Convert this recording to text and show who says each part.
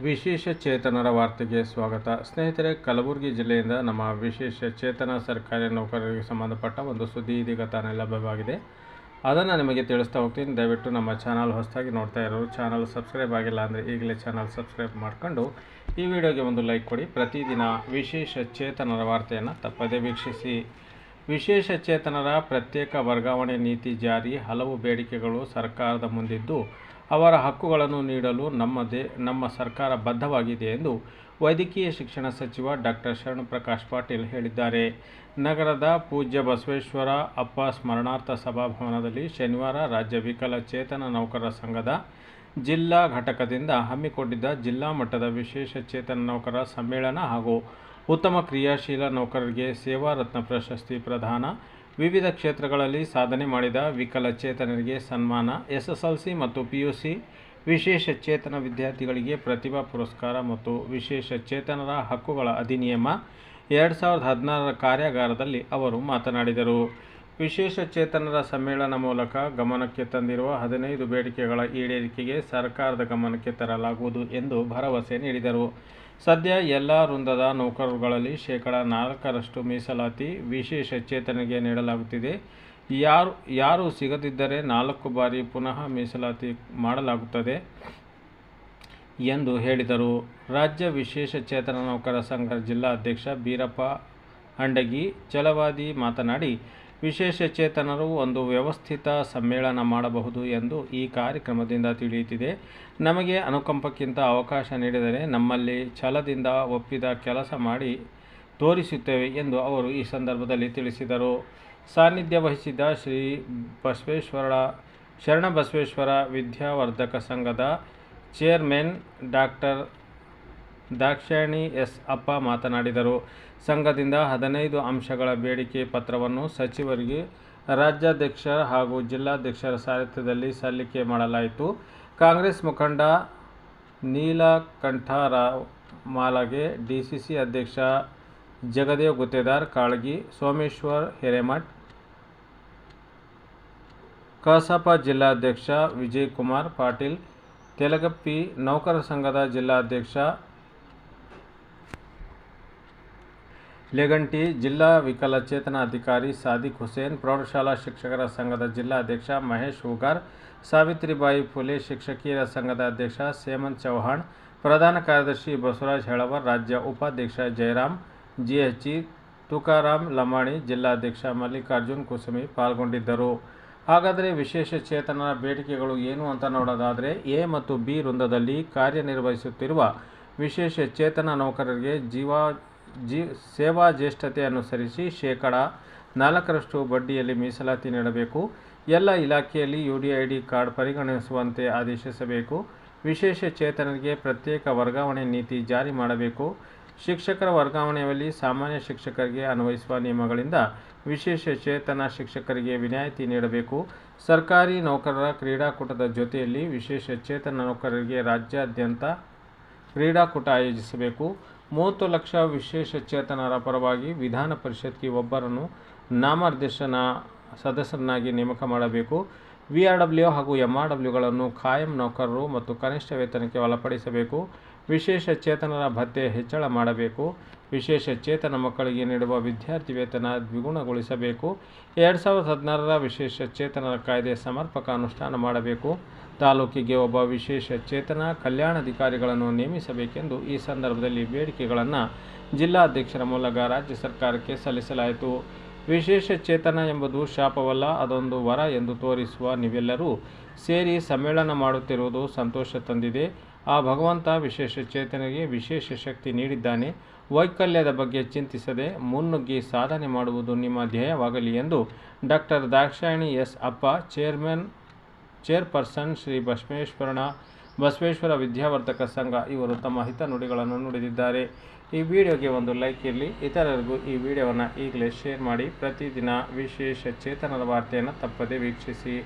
Speaker 1: ವಿಶೇಷ ಚೇತನರ ವಾರ್ತೆಗೆ ಸ್ವಾಗತ. ಸ್ನೇಹಿತರೆ, ಕಲಬುರಗಿ ಜಿಲ್ಲೆಯಿಂದ ನಮ್ಮ ವಿಶೇಷ ಚೇತನ ಸರ್ಕಾರಿ ನೌಕರರಿಗೆ ಸಂಬಂಧಪಟ್ಟ ಒಂದು ಸುದ್ದಿ ಇದೀಗ ತಾನೇ ಲಭ್ಯವಾಗಿದೆ. ಅದನ್ನು ನಿಮಗೆ ತಿಳಿಸ್ತಾ ಹೋಗ್ತೀನಿ. ದಯವಿಟ್ಟು ನಮ್ಮ ಚಾನಲ್ ಹೊಸದಾಗಿ ನೋಡ್ತಾ ಇರೋರು, ಚಾನಲ್ ಸಬ್ಸ್ಕ್ರೈಬ್ ಆಗಿಲ್ಲ ಅಂದರೆ ಈಗಲೇ ಚಾನಲ್ ಸಬ್ಸ್ಕ್ರೈಬ್ ಮಾಡಿಕೊಂಡು ಈ ವಿಡಿಯೋಗೆ ಒಂದು ಲೈಕ್ ಕೊಡಿ. ಪ್ರತಿದಿನ ವಿಶೇಷ ಚೇತನರ ವಾರ್ತೆಯನ್ನು ತಪ್ಪದೇ ವೀಕ್ಷಿಸಿ. ವಿಶೇಷ ಚೇತನರ ಪ್ರತ್ಯೇಕ ವರ್ಗಾವಣೆ ನೀತಿ ಜಾರಿ, ಹಲವು ಬೇಡಿಕೆಗಳು ಸರ್ಕಾರದ ಮುಂದಿದ್ದು ಅವರ ಹಕ್ಕುಗಳನ್ನು ನೀಡಲು ನಮ್ಮ ದೇ, ನಮ್ಮ ಸರ್ಕಾರ ಬದ್ಧವಾಗಿದೆ ಎಂದು ವೈದ್ಯಕೀಯ ಶಿಕ್ಷಣ ಸಚಿವ ಡಾಕ್ಟರ್ ಶರಣಪ್ರಕಾಶ್ ಪಾಟೀಲ್ ಹೇಳಿದ್ದಾರೆ. ನಗರದ ಪೂಜ್ಯ ಬಸವೇಶ್ವರ ಅಪ್ಪ ಸ್ಮರಣಾರ್ಥ ಸಭಾಭವನದಲ್ಲಿ ಶನಿವಾರ ರಾಜ್ಯ ವಿಕಲಚೇತನ ನೌಕರರ ಸಂಘದ ಜಿಲ್ಲಾ ಘಟಕದಿಂದ ಹಮ್ಮಿಕೊಂಡಿದ್ದ ಜಿಲ್ಲಾ ಮಟ್ಟದ ವಿಶೇಷ ಚೇತನ ನೌಕರರ ಸಮ್ಮೇಳನ ಹಾಗೂ ಉತ್ತಮ ಕ್ರಿಯಾಶೀಲ ನೌಕರರಿಗೆ ಸೇವಾ ರತ್ನ ಪ್ರಶಸ್ತಿ ಪ್ರದಾನ ವಿವಿಧ ಕ್ಷೇತ್ರಗಳಲ್ಲಿ ಸಾಧನೆ ಮಾಡಿದ ವಿಕಲಚೇತನರಿಗೆ ಸನ್ಮಾನ, ಎಸ್ಎಸ್ಎಲ್ಸಿ ಮತ್ತು ಪಿಯುಸಿ, ವಿಶೇಷ ಚೇತನ ವಿದ್ಯಾರ್ಥಿಗಳಿಗೆ ಪ್ರತಿಭಾ ಪುರಸ್ಕಾರ ಮತ್ತು ವಿಶೇಷ ಚೇತನರ ಹಕ್ಕುಗಳ ಅಧಿನಿಯಮ ಎರಡು ಸಾವಿರದ ಹದಿನಾರರ ಕಾರ್ಯಾಗಾರದಲ್ಲಿ ಅವರು ಮಾತನಾಡಿದರು. ವಿಶೇಷ ಚೇತನರ ಸಮ್ಮೇಳನ ಮೂಲಕ ಗಮನಕ್ಕೆ ತಂದಿರುವ ಹದಿನೈದು ಬೇಡಿಕೆಗಳ ಈಡೇರಿಕೆಗೆ ಸರ್ಕಾರದ ಗಮನಕ್ಕೆ ತರಲಾಗುವುದು ಎಂದು ಭರವಸೆ ನೀಡಿದರು. ಸದ್ಯ ಎಲ್ಲ ವೃಂದದ ನೌಕರರುಗಳಲ್ಲಿ ಶೇಕಡ ನಾಲ್ಕರಷ್ಟು ಮೀಸಲಾತಿ ವಿಶೇಷ ಚೇತನಿಗೆ ನೀಡಲಾಗುತ್ತಿದೆ. ಯಾರು ಯಾರು ಸಿಗದಿದ್ದರೆ ನಾಲ್ಕು ಬಾರಿ ಪುನಃ ಮೀಸಲಾತಿ ಮಾಡಲಾಗುತ್ತದೆ ಎಂದು ಹೇಳಿದರು. ರಾಜ್ಯ ವಿಶೇಷ ಚೇತನ ನೌಕರ ಸಂಘ ಜಿಲ್ಲಾ ಅಧ್ಯಕ್ಷ ಬೀರಪ್ಪ ಅಂಡಗಿ ಚಲವಾದಿ ಮಾತನಾಡಿ ವಿಶೇಷ ಚೇತನರು ಒಂದು ವ್ಯವಸ್ಥಿತ ಸಮ್ಮೇಳನ ಮಾಡಬಹುದು ಎಂದು ಈ ಕಾರ್ಯಕ್ರಮದಿಂದ ತಿಳಿಯುತ್ತಿದೆ. ನಮಗೆ ಅನುಕಂಪಕ್ಕಿಂತ ಅವಕಾಶ ನೀಡಿದರೆ ನಮ್ಮಲ್ಲಿ ಛಲದಿಂದ ಒಪ್ಪಿದ ಕೆಲಸ ಮಾಡಿ ತೋರಿಸುತ್ತೇವೆ ಎಂದು ಅವರು ಈ ಸಂದರ್ಭದಲ್ಲಿ ತಿಳಿಸಿದರು. ಸಾನ್ನಿಧ್ಯ ವಹಿಸಿದ್ದ ಶ್ರೀ ಬಸವೇಶ್ವರ ಶರಣಬಸವೇಶ್ವರ ವಿದ್ಯಾವರ್ಧಕ ಸಂಘದ ಚೇರ್ಮನ್ ಡಾಕ್ಟರ್ ದಾಕ್ಷಾಯಣಿ ಎಸ್ ಅಪ್ಪ ಮಾತನಾಡಿದರು. ಸಂಘದಿಂದ ಹದಿನೈದು ಅಂಶಗಳ ಬೇಡಿಕೆ ಪತ್ರವನ್ನು ಸಚಿವರಿಗೆ ರಾಜ್ಯಾಧ್ಯಕ್ಷ ಹಾಗೂ ಜಿಲ್ಲಾಧ್ಯಕ್ಷರ ಸಾರಥ್ಯದಲ್ಲಿ ಸಲ್ಲಿಕೆ ಮಾಡಲಾಯಿತು. ಕಾಂಗ್ರೆಸ್ ಮುಖಂಡ ನೀಲಕಂಠರಾವ್ ಮಾಲಗೆ ಡಿಸಿಸಿ ಅಧ್ಯಕ್ಷ ಜಗದೇವ್ ಗುತ್ತೇದಾರ್, ಕಾಳಗಿ ಸೋಮೇಶ್ವರ್ ಹಿರೇಮಠ್, ಕಸಾಪ ಜಿಲ್ಲಾಧ್ಯಕ್ಷ ವಿಜಯಕುಮಾರ್ ಪಾಟೀಲ್, ತೆಲಗಪ್ಪಿ ನೌಕರ ಸಂಘದ ಜಿಲ್ಲಾಧ್ಯಕ್ಷ ಲೆಗಂಟಿ ಜಿಲ್ಲಾ ವಿಕಲಚೇತನ ಅಧಿಕಾರಿ ಸಾದಿಕ್ ಹುಸೇನ್, ಪ್ರೌಢಶಾಲಾ ಶಿಕ್ಷಕರ ಸಂಘದ ಜಿಲ್ಲಾಧ್ಯಕ್ಷ ಮಹೇಶ್ ಹೂಗಾರ್, ಸಾವಿತ್ರಿಬಾಯಿ ಫುಲೆ ಶಿಕ್ಷಕಿಯರ ಸಂಘದ ಅಧ್ಯಕ್ಷ ಸೇಮಂತ್ ಚೌಹಾಣ್, ಪ್ರಧಾನ ಕಾರ್ಯದರ್ಶಿ ಬಸವರಾಜ್ ಹೆಳವರ್, ರಾಜ್ಯ ಉಪಾಧ್ಯಕ್ಷ ಜಯರಾಮ್, ಜಿಎಚ್ಇ ತುಕಾರಾಮ್ ಲಮಾಣಿ, ಜಿಲ್ಲಾಧ್ಯಕ್ಷ ಮಲ್ಲಿಕಾರ್ಜುನ್ ಕುಸುಮಿ ಪಾಲ್ಗೊಂಡಿದ್ದರು. ಹಾಗಾದರೆ ವಿಶೇಷ ಚೇತನರ ಬೇಡಿಕೆಗಳು ಏನು ಅಂತ ನೋಡೋದಾದರೆ, ಎ ಮತ್ತು ಬಿ ವೃಂದದಲ್ಲಿ ಕಾರ್ಯನಿರ್ವಹಿಸುತ್ತಿರುವ ವಿಶೇಷ ಚೇತನ ನೌಕರರಿಗೆ ಜೀವ ಜೀ ಸೇವಾ ಜ್ಯೇಷ್ಠತೆ ಅನುಸರಿಸಿ ಶೇಕಡ ನಾಲ್ಕರಷ್ಟು ಬಡ್ಡಿಯಲ್ಲಿ ಮೀಸಲಾತಿ ನೀಡಬೇಕು. ಎಲ್ಲ ಇಲಾಖೆಯಲ್ಲಿ ಯು ಕಾರ್ಡ್ ಪರಿಗಣಿಸುವಂತೆ ಆದೇಶಿಸಬೇಕು. ವಿಶೇಷ ಚೇತನರಿಗೆ ಪ್ರತ್ಯೇಕ ವರ್ಗಾವಣೆ ನೀತಿ ಜಾರಿ ಮಾಡಬೇಕು. ಶಿಕ್ಷಕರ ವರ್ಗಾವಣೆಯಲ್ಲಿ ಸಾಮಾನ್ಯ ಶಿಕ್ಷಕರಿಗೆ ಅನ್ವಯಿಸುವ ನಿಯಮಗಳಿಂದ ವಿಶೇಷ ಚೇತನ ಶಿಕ್ಷಕರಿಗೆ ವಿನಾಯಿತಿ ನೀಡಬೇಕು. ಸರ್ಕಾರಿ ನೌಕರರ ಕ್ರೀಡಾಕೂಟದ ಜೊತೆಯಲ್ಲಿ ವಿಶೇಷ ಚೇತನ ನೌಕರರಿಗೆ ರಾಜ್ಯಾದ್ಯಂತ ಕ್ರೀಡಾಕೂಟ ಆಯೋಜಿಸಬೇಕು. ಮೂವತ್ತು ಲಕ್ಷ ವಿಶೇಷ ಚೇತನರ ಪರವಾಗಿ ವಿಧಾನ ಪರಿಷತ್ಗೆ ಒಬ್ಬರನ್ನು ನಾಮನಿರ್ದೇಶನ ಸದಸ್ಯರನ್ನಾಗಿ ನೇಮಕ ಮಾಡಬೇಕು. ವಿಆರ್ಡಬ್ಲ್ಯೂ ಆರ್ ಡಬ್ಲ್ಯೂ ಹಾಗೂ ಎಂ ಆರ್ ಡಬ್ಲ್ಯೂಗಳನ್ನು ಖಾಯಂ ನೌಕರರು ಮತ್ತು ಕನಿಷ್ಠ ವೇತನಕ್ಕೆ ಒಳಪಡಿಸಬೇಕು. ವಿಶೇಷ ಚೇತನರ ಭತ್ಯೆ ಹೆಚ್ಚಳ ಮಾಡಬೇಕು. ವಿಶೇಷ ಚೇತನ ಮಕ್ಕಳಿಗೆ ನೀಡುವ ವಿದ್ಯಾರ್ಥಿ ವೇತನ ದ್ವಿಗುಣಗೊಳಿಸಬೇಕು. ಎರಡು ಸಾವಿರದ ಹದಿನಾರರ ವಿಶೇಷ ಚೇತನರ ಕಾಯ್ದೆ ಸಮರ್ಪಕ ಅನುಷ್ಠಾನ ಮಾಡಬೇಕು. ತಾಲೂಕಿಗೆ ಒಬ್ಬ ವಿಶೇಷ ಚೇತನ ಕಲ್ಯಾಣಾಧಿಕಾರಿಗಳನ್ನು ನೇಮಿಸಬೇಕೆಂದು ಈ ಸಂದರ್ಭದಲ್ಲಿ ಬೇಡಿಕೆಗಳನ್ನು ಜಿಲ್ಲಾಧ್ಯಕ್ಷರ ಮೂಲಕ ರಾಜ್ಯ ಸರ್ಕಾರಕ್ಕೆ ಸಲ್ಲಿಸಲಾಯಿತು. ವಿಶೇಷ ಚೇತನ ಎಂಬುದು ಶಾಪವಲ್ಲ, ಅದೊಂದು ವರ ಎಂದು ತೋರಿಸುವ ನೀವೆಲ್ಲರೂ ಸೇರಿ ಸಮ್ಮೇಳನ ಮಾಡುತ್ತಿರುವುದು ಸಂತೋಷ ತಂದಿದೆ. ಆ ಭಗವಂತ ವಿಶೇಷ ಚೇತನಿಗೆ ವಿಶೇಷ ಶಕ್ತಿ ನೀಡಿದ್ದಾನೆ. ವೈಕಲ್ಯದ ಬಗ್ಗೆ ಚಿಂತಿಸದೆ ಮುನ್ನುಗ್ಗಿ ಸಾಧನೆ ಮಾಡುವುದು ನಿಮ್ಮ ಧ್ಯೇಯವಾಗಲಿ ಎಂದು doctor Dakshayani S Appa, chairman, chairperson Shri ಬಸವೇಶ್ವರನ Basaveshwara Vidyavardhaka Sangha ಇವರು ತಮ್ಮ ಹಿತನುಡಿಗಳನ್ನು ನುಡಿದಿದ್ದಾರೆ. ಈ ವಿಡಿಯೋಗೆ ಒಂದು ಲೈಕ್ ಇರಲಿ. ಇತರರಿಗೂ ಈ ವಿಡಿಯೋವನ್ನು ಈಗಲೇ ಶೇರ್ ಮಾಡಿ. ಪ್ರತಿದಿನ ವಿಶೇಷ ಚೇತನದ ವಾರ್ತೆಯನ್ನು ತಪ್ಪದೇ ವೀಕ್ಷಿಸಿ.